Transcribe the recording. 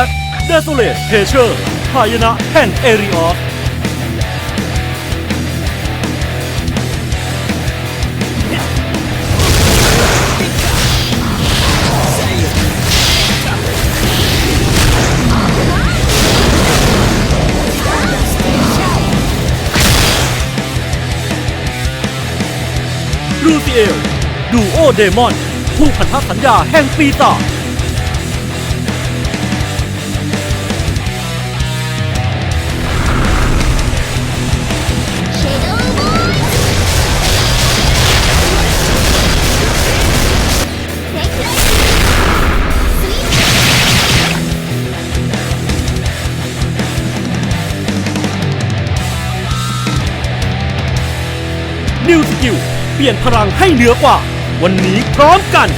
at Desolate Treasure พายนะแห่งเอริออสลูซิเอลดูโอเดมอน ผู้พันธสัญญาแห่งปีศาจ นิวสกิลเปลี่ยนพลังให้เหนือกว่า วันนี้พร้อมกัน